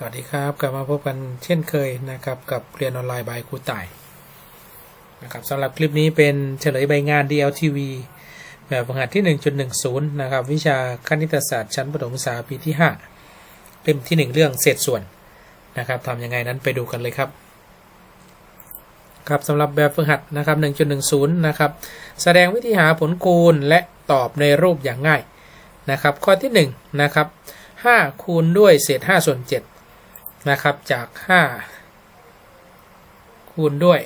สวัสดีครับกลับมาพบกันเช่นเคยนะครับกับเรียนออนไลน์บายครูต่ายนะครับสำหรับคลิปนี้เป็นเฉลยใบงาน DLTV แบบฝึกหัดที่ 1.10 นะครับ วิชาคณิตศาสตร์ชั้นประถมศึกษาปีที่ 5 เล่มที่ 1 เรื่องเศษส่วนนะครับทำยังไงนั้นไปดูกันเลยครับครับสำหรับแบบฝึกหัดนะครับ 1.10 นะครับ แสดงวิธีหาผลคูณและตอบในรูปอย่างง่ายนะครับ ข้อที่1นะครับ5คูณด้วยเศษ5ส่วน7 นะครับจาก5คูณด้วย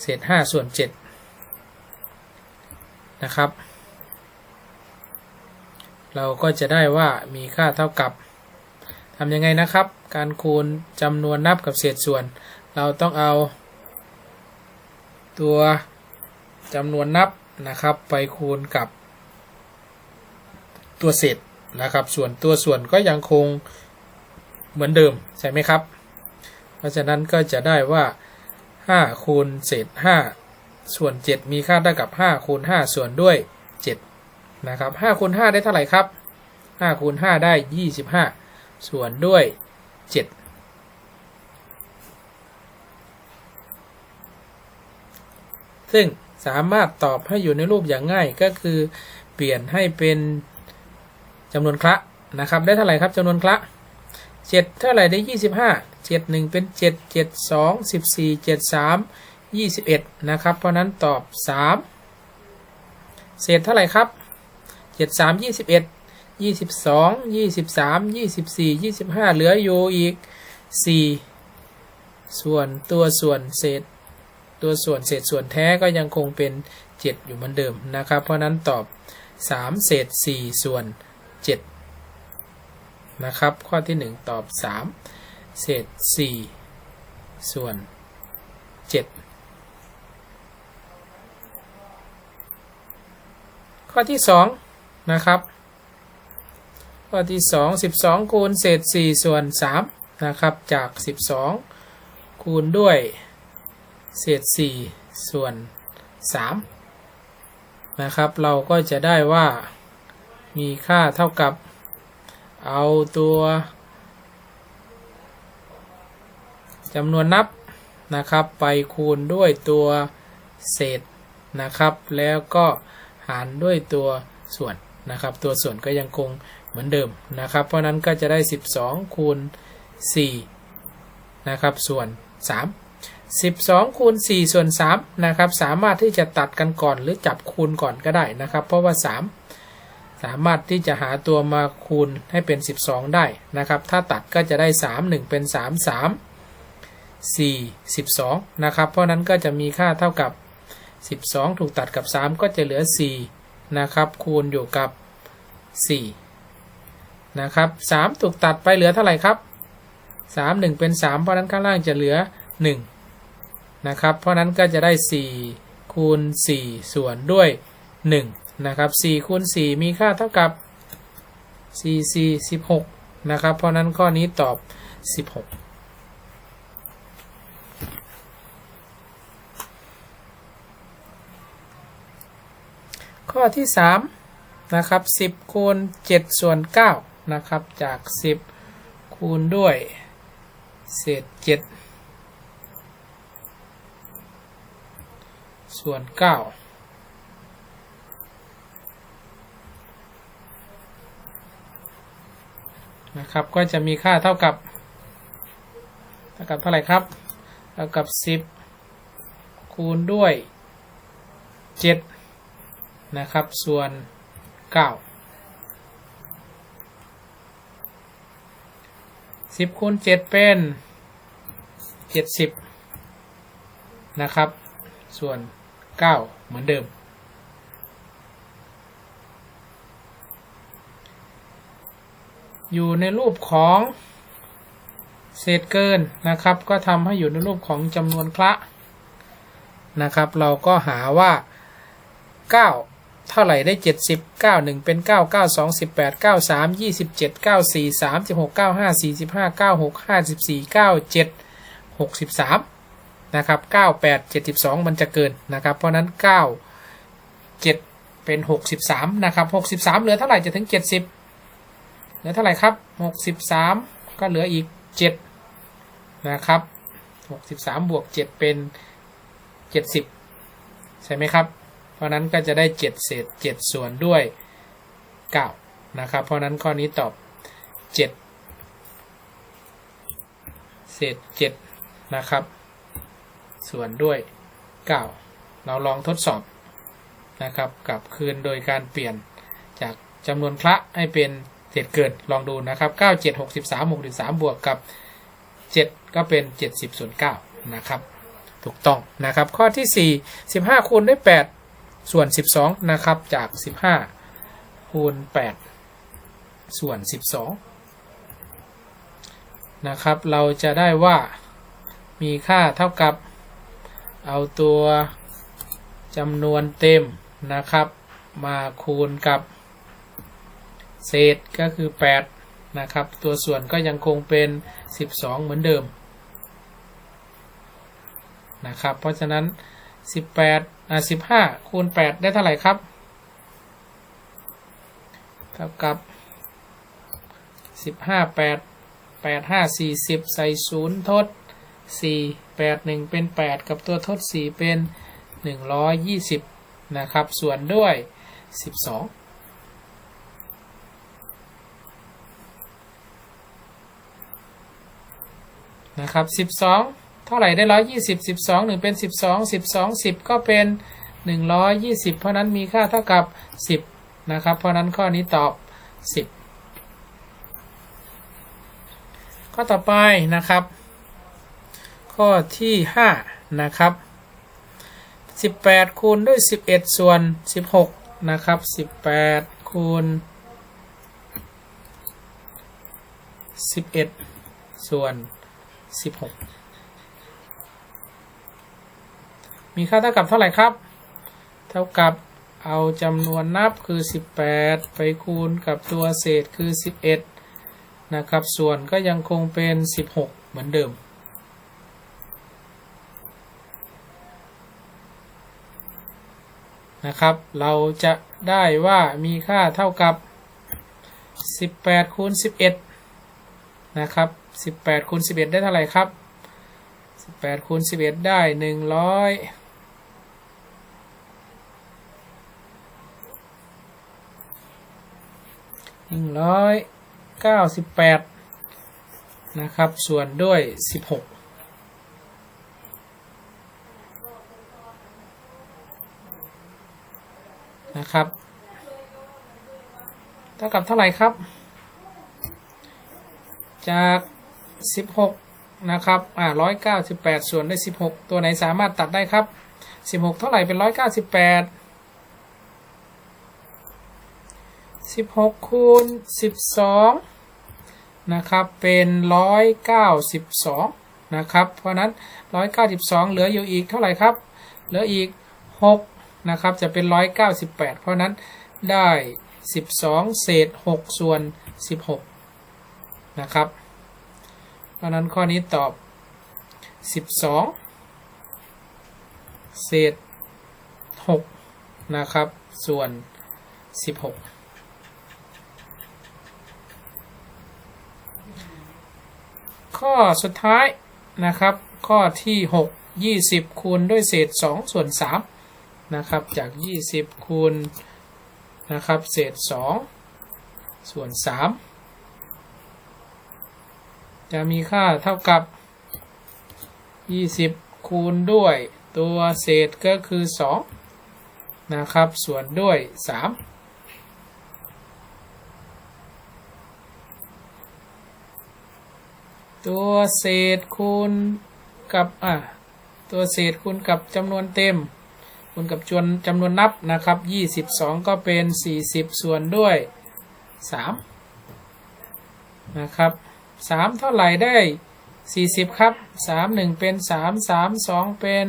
เศษ5ส่วน7นะครับ เราก็จะได้ว่ามีค่าเท่ากับทำยังไงนะครับ การคูณจำนวนนับกับเศษส่วน เราต้องเอา ตัวจำนวนนับนะครับ ไปคูณกับ ตัวเศษนะครับ ส่วนตัวส่วนก็ยังคง เหมือนเดิมใช่ไหมครับ เพราะฉะนั้นก็จะได้ว่า5คูณเศษ5ส่วน 7 มีค่าเท่ากับ5คูณ5ส่วนด้วย 7 นะครับ5คูณ5ได้เท่าไหร่ครับ5คูณ5ได้ 25 ส่วนด้วย 7 ซึ่งสามารถตอบให้อยู่ในรูปอย่างง่ายก็คือเปลี่ยนให้เป็นจำนวนคละนะครับ ได้เท่าไหร่ครับจำนวนคละ เจ็ดเท่าไหร่ได้ยี่สิบห้าเจ็ดหนึ่งเป็นเจ็ดเจ็ดสองสิบสี่เจ็ดสามยี่สิบเอ็ดนะครับ เพราะนั้นตอบสามเศษเท่าไหร่ครับเจ็ดสามยี่สิบเอ็ดยี่สิบสองยี่สิบสามยี่สิบสี่ยี่สิบห้าเหลืออยู่อีกสี่ส่วนตัวส่วนเศษ ตัวส่วนเศษส่วนแท้ก็ยังคงเป็น7อยู่เหมือนเดิมนะครับ เพราะนั้นตอบ3เศษ4ส่วน7 นะครับ ข้อที่ 1 ตอบ 3 เศษ 4 ส่วน 7 ข้อที่ 2 นะครับ ข้อที่ 2 12 คูณเศษ 4 ส่วน 3 นะครับ จาก 12 คูณด้วย เศษ 4 ส่วน 3 นะครับ เราก็จะได้ว่ามีค่าเท่ากับ เอาตัวจำนวนนับนะครับ ไปคูณด้วยตัวเศษนะครับ แล้วก็หารด้วยตัวส่วนนะครับ ตัวส่วนก็ยังคงเหมือนเดิมนะครับ เพราะนั้นก็จะได้ 12 คูณ 4 นะครับ ส่วน 3 12 คูณ 4 ส่วน 3 นะครับ สามารถที่จะตัดกันก่อนหรือจับคูณก่อนก็ได้นะครับ เพราะว่า 3 สามารถที่จะหาตัวมาคูณให้เป็น 12 ได้นะครับ ถ้าตัดก็จะได้ 3 1 เป็น 3 3 4 12 นะครับ เพราะนั้นก็จะมีค่าเท่ากับ 12 ถูกตัดกับ 3 ก็จะเหลือ 4 นะครับ คูณอยู่กับ 4 นะครับ 3 ถูกตัดไปเหลือเท่าไหร่ครับ 3 1 เป็น 3 เพราะนั้นข้างล่างจะเหลือ 1 นะครับ เพราะนั้นก็จะได้ 4 คูณ 4 ส่วนด้วย 1 นะครับ4คูณ4มีค่าเท่ากับ4 4 16 นะครับ เพราะนั้นข้อนี้ตอบ 16ข้อที่ 3 นะครับ 10 คูณ 7 ส่วน 9 นะครับ จาก 10 คูณด้วย เศษ 7 ส่วน 9 นะครับ ก็จะมีค่าเท่ากับ เท่ากับเท่าไหร่ครับเท่ากับ 10 คูณด้วย 7 นะครับ ส่วน 9 10คูณ7เป็น 70 นะครับ ส่วน 9 เหมือนเดิม อยู่ในรูปของเศษเกินนะครับ ก็ทำให้อยู่ในรูปของจำนวนคละนะครับ เราก็หาว่า 9 เท่าไหร่ได้ 70 9 1 เป็น 9 9 2 18 9 3 27 9 4 36 9 5 45 9 6 54 9 7 63นะครับ98 72 มันจะเกินนะครับ เพราะนั้น 9 7 เป็น 63นะครับ63 เหลือเท่าไหร่จะถึง 70 เหลือเท่าไหร่ครับ63ก็เหลืออีกเจ็ดนะครับหกสิบสามบวกเจ็ดเป็นเจ็ดสิบใช่ไหมครับ เพราะนั้นก็จะได้เจ็ดเศษเจ็ดส่วนด้วยเก้านะครับ เพราะนั้นข้อนี้ตอบเจ็ดเศษเจ็ดนะครับ ส่วนด้วยเก้าเราลองทดสอบนะครับกลับคืนโดยการเปลี่ยนจากจำนวนคละให้เป็น เศษเกินลองดูนะครับ9 7 63 63บวกกับ7ก็เป็น70ส่วน9นะครับถูกต้องนะครับ ข้อที่4 15คูณด้วย8ส่วน12นะครับจาก15คูณ8ส่วน12นะครับ เราจะได้ว่ามีค่าเท่ากับเอาตัวจำนวนเต็มนะครับ มาคูณกับ เศษก็คือ 8 นะครับ ตัวส่วนก็ยังคงเป็น 12 เหมือนเดิมนะครับ เพราะฉะนั้น 18อะ15 คูณ 8 ได้เท่าไหร่ครับ เท่ากับ 15 8 8 5 40 ใส่ 0 ทด 4 8 1 เป็น 8 กับตัวทด 4 เป็น 120 นะครับ ส่วนด้วย 12 นะครับ12เท่าไหร่ได้120 12 1เป็น12 12 10ก็เป็น120เพราะนั้นมีค่าเท่ากับ10นะครับ เพราะนั้นข้อนี้ตอบ10ข้อต่อไปนะครับ ข้อที่5นะครับ18คูณด้วย11ส่วน16นะครับ18คูณ11ส่วน 16มีค่าเท่ากับเท่าไหร่ครับ เท่ากับเอาจำนวนนับคือ 18 ไปคูณกับตัวเศษคือ 11 นะครับ ส่วนก็ยังคงเป็น 16 เหมือนเดิม นะครับ เราจะได้ว่ามีค่าเท่ากับ 18 คูณ 11 นะครับ18คูณ11ได้เท่าไหร่ครับ18คูณ11ได้100 198นะครับ ส่วนด้วย16นะครับ เท่ากับเท่าไหร่ครับ จาก 16 นะครับ อ่า198 ส่วนด้วย16 ตัวไหนสามารถตัดได้ครับ 16 เท่าไหร่เป็น 198 16 คูณ 12 นะครับ เป็น 192 นะครับ เพราะนั้น 192 เหลืออยู่อีกเท่าไหร่ครับ เหลืออีก 6 นะครับ จะเป็น 198 เพราะนั้นได้ 12 เศษ 6 ส่วน 16 นะครับ เพราะนั้นข้อนี้ตอบ 12 เศษ 6 นะครับ ส่วน 16ข้อสุดท้ายนะครับ ข้อที่ 6 20 คูณด้วยเศษ 2 ส่วน3นะครับ จาก 20 คูณนะครับ เศษ 2 ส่วน 3 จะมีค่าเท่ากับ 20 คูณด้วย ตัวเศษก็คือ 2 นะครับ ส่วนด้วย 3ตัวเศษคูณกับอะตัวเศษคูณกับจำนวนเต็ม คูณกับจวนจำนวนนับนะครับ 22 ก็เป็น 40 ส่วนด้วย 3 นะครับ 3เท่าไหร่ได้40ครับ3 1เป็น3 3 2เป็น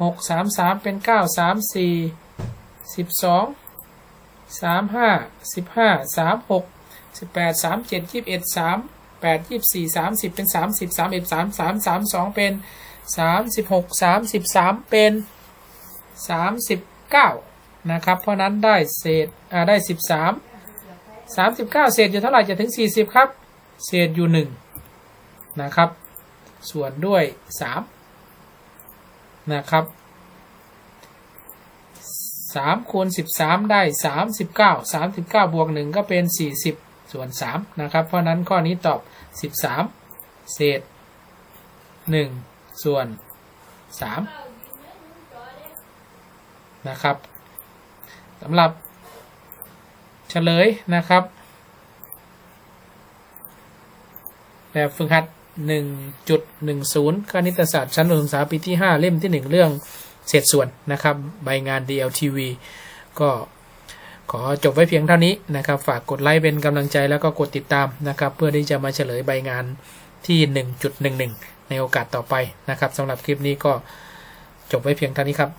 6 3 3เป็น9 3 4 12 3 5 15 3 6 18 3 7 21 3แปดสามเจ็ดยี่สิบเอ็ดสามแปดยี่สิบสี่สามสิบเป็นสามสิบสามเอ็ดสามสามสามสองเป็นสามสิบหกสามสิบสามเป็นสามสิบเก้านะครับ เพราะนั้นได้เศษได้สิบสามสามสิบเก้าเศษอยู่เท่าไหร่จะถึงสี่สิบครับ เศษอยู่หนึ่งนะครับ ส่วนด้วยสามนะครับสามคูณสิบสามได้สามสิบเก้าสามสิบเก้าบวกหนึ่งก็เป็นสี่สิบส่วนสามนะครับ เพราะฉะนั้นข้อนี้ตอบสิบสามเศษหนึ่งส่วนสามนะครับสำหรับเฉลยนะครับ แบบฝึกหัด 1.10 คณิตศาสตร์ชั้นประถมศึกษาปีที่ 5 เล่มที่ 1 เรื่องเศษส่วนนะครับ ใบงาน DLTV ก็ขอจบไว้เพียงเท่านี้นะครับ ฝากกดไลค์เป็นกำลังใจแล้วก็กดติดตามนะครับ เพื่อที่จะมาเฉลยใบงานที่ 1.11 ในโอกาสต่อไปนะครับสำหรับคลิปนี้ก็จบไว้เพียงเท่านี้ครับ